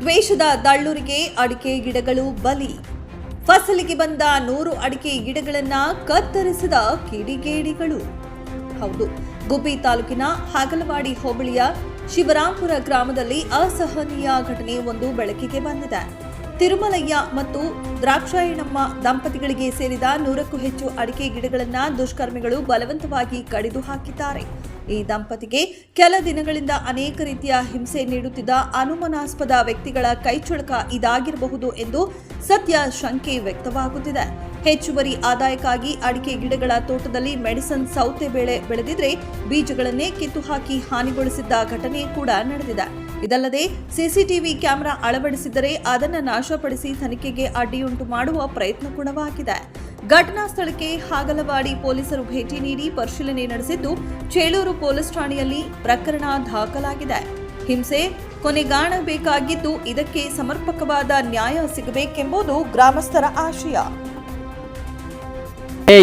ದ್ವೇಷದ ದಳ್ಳೂರಿಗೆ ಅಡಿಕೆ ಗಿಡಗಳು ಬಲಿ. ಫಸಲಿಗೆ ಬಂದ ನೂರು ಅಡಿಕೆ ಗಿಡಗಳನ್ನ ಕತ್ತರಿಸಿದ ಕಿಡಿಗೇಡಿಗಳು. ಹೌದು, ಗುಬ್ಬಿ ತಾಲೂಕಿನ ಹಾಗಲವಾಡಿ ಹೋಬಳಿಯ ಶಿವರಾಂಪುರ ಗ್ರಾಮದಲ್ಲಿ ಅಸಹನೀಯ ಘಟನೆ ಒಂದು ಬೆಳಕಿಗೆ ಬಂದಿದೆ. ತಿರುಮಲಯ್ಯ ಮತ್ತು ದ್ರಾಕ್ಷಾಯಣಮ್ಮ ದಂಪತಿಗಳಿಗೆ ಸೇರಿದ ನೂರಕ್ಕೂ ಹೆಚ್ಚು ಅಡಿಕೆ ಗಿಡಗಳನ್ನ ದುಷ್ಕರ್ಮಿಗಳು ಬಲವಂತವಾಗಿ ಕಡಿದು ಹಾಕಿದ್ದಾರೆ. ಈ ದಂಪತಿಗೆ ಕೆಲ ದಿನಗಳಿಂದ ಅನೇಕ ರೀತಿಯ ಹಿಂಸೆ ನೀಡುತ್ತಿದ್ದ ಅನುಮಾನಾಸ್ಪದ ವ್ಯಕ್ತಿಗಳ ಕೈಚುಳಕ ಇದಾಗಿರಬಹುದು ಎಂದು ಸದ್ಯ ಶಂಕೆ ವ್ಯಕ್ತವಾಗುತ್ತಿದೆ. ಹೆಚ್ಚುವರಿ ಆದಾಯಕ್ಕಾಗಿ ಅಡಿಕೆ ಗಿಡಗಳ ತೋಟದಲ್ಲಿ ಮೆಡಿಸನ್ ಸೌತೆ ಬೆಳೆ ಬೆಳೆದಿದ್ರೆ ಬೀಜಗಳನ್ನೇ ಕಿತ್ತು ಹಾಕಿ ಹಾನಿಗೊಳಿಸಿದ್ದ ಘಟನೆ ಕೂಡ ನಡೆದಿದೆ. ಇದಲ್ಲದೆ ಸಿಸಿಟಿವಿ ಕ್ಯಾಮೆರಾ ಅಳವಡಿಸಿದರೆ ಅದನ್ನು ನಾಶಪಡಿಸಿ ತನಿಖೆಗೆ ಅಡ್ಡಿಯುಂಟು ಮಾಡುವ ಪ್ರಯತ್ನ ಕೂಡವಾಗಿದೆ ಘಟನಾ ಸ್ಥಳಕ್ಕೆ ಹಾಗಲವಾಡಿ ಪೊಲೀಸರು ಭೇಟಿ ನೀಡಿ ಪರಿಶೀಲನೆ ನಡೆಸಿದ್ದು, ಚೇಳೂರು ಪೊಲೀಸ್ ಠಾಣೆಯಲ್ಲಿ ಪ್ರಕರಣ ದಾಖಲಾಗಿದೆ. ಹಿಂಸೆ ಕೊನೆಗಾಣಬೇಕಾಗಿದ್ದು ಇದಕ್ಕೆ ಸಮರ್ಪಕವಾದ ನ್ಯಾಯ ಸಿಗಬೇಕೆಂಬುದು ಗ್ರಾಮಸ್ಥರ ಆಶಯ.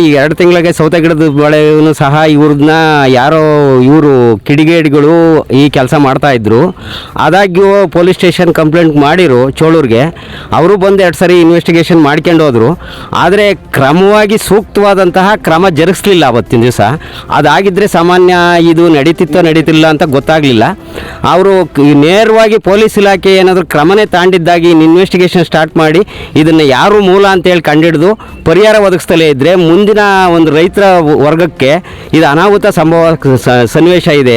ಈ ಎರಡು ತಿಂಗಳಿಗೆ ಸೌತೆ ಗಿಡದ ಬೆಳೆಯನ್ನು ಸಹ ಇವ್ರನ್ನ ಯಾರೋ ಇವರು ಕಿಡಿಗೇಡಿಗಳು ಈ ಕೆಲಸ ಮಾಡ್ತಾ ಇದ್ರು. ಆದಾಗ್ಯೂ ಪೊಲೀಸ್ ಸ್ಟೇಷನ್ ಕಂಪ್ಲೇಂಟ್ ಮಾಡಿರು ಚೋಳೂರ್ಗೆ. ಅವರು ಬಂದು ಎರಡು ಸರಿ ಇನ್ವೆಸ್ಟಿಗೇಷನ್ ಮಾಡ್ಕೊಂಡು ಹೋದರು. ಆದರೆ ಕ್ರಮವಾಗಿ ಸೂಕ್ತವಾದಂತಹ ಕ್ರಮ ಜರುಗಿಸ್ಲಿಲ್ಲ ಅವತ್ತಿನ ದಿವಸ. ಅದಾಗಿದ್ದರೆ ಸಾಮಾನ್ಯ ಇದು ನಡೀತಿತ್ತೋ ನಡೀತಿಲ್ಲ ಅಂತ ಗೊತ್ತಾಗಲಿಲ್ಲ. ಅವರು ನೇರವಾಗಿ ಪೊಲೀಸ್ ಇಲಾಖೆ ಏನಾದರೂ ಕ್ರಮನೇ ತಾಂಡಿದ್ದಾಗಿ ಇನ್ವೆಸ್ಟಿಗೇಷನ್ ಸ್ಟಾರ್ಟ್ ಮಾಡಿ ಇದನ್ನು ಯಾರು ಮೂಲ ಅಂತೇಳಿ ಕಂಡಿಡಿದು ಪರಿಹಾರ ಒದಗಿಸ್ತಲೇ ಇದ್ದರೆ ಮುಂದಿನ ಒಂದು ರೈತರ ವರ್ಗಕ್ಕೆ ಇದು ಅನಾಹುತ ಸಂಭವ ಸನ್ನಿವೇಶ ಇದೆ.